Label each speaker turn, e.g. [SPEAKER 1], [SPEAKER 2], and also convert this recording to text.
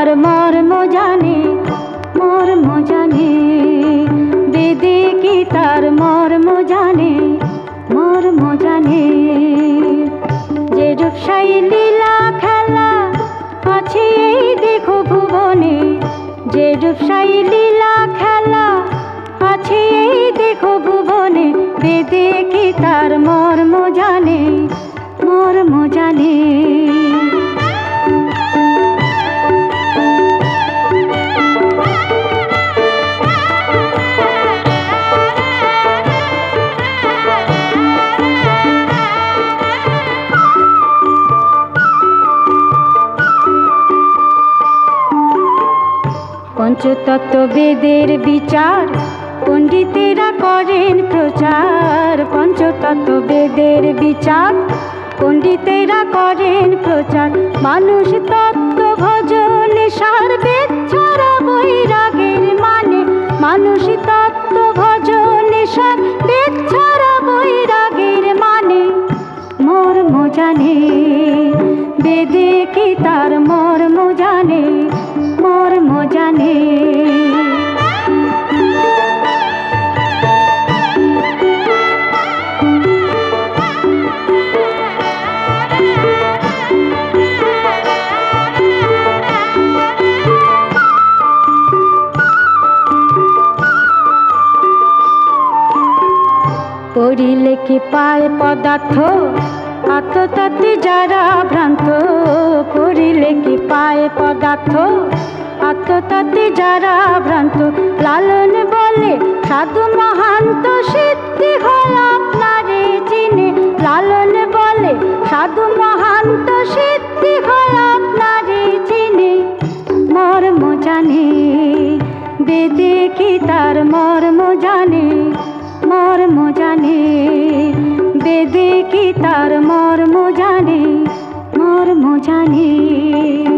[SPEAKER 1] তার মর্ম জানে মর্ম জানে। বেদে কি তার মর্ম জানে মর্ম জানে। যে রূপসাই লীলা খেলা আছে দেখো ভুবনে, যে রূপসাই লীলা খেলা আছে দেখো ভুবনে। বেদে কি তার মর্ম জানে মর্ম জানে। পঞ্চতত্ত্ব বেদের বিচার, পণ্ডিতেরা করেন প্রচার। পঞ্চতত্ত্ব বেদের বিচার, পণ্ডিতেরা করেন প্রচার। মানুষ তত্ত্ব ভজন সার ছাড়া বৈরাগের মানে। মানুষ তত্ত্ব ভজন সার ছাড়া বৈরাগের মানে। মর্ম জানে বেদে কি তার মর্ম জানে পড়িলে কি পায় পদার্থ? আত্মতত্ত্বে যারা ভ্রান্ত, পড়িলে কি পায় পদার্থ? আত্মতত্ত্বে যারা ভ্রান্ত, লালন বলে সাধু মহান্ত সিদ্ধি হয় আপনারে চিনে। লালন বলে সাধু মহান্ত সিদ্ধি হয় আপনারে চিনে। তার মর্ম জানে মর্ম জানে।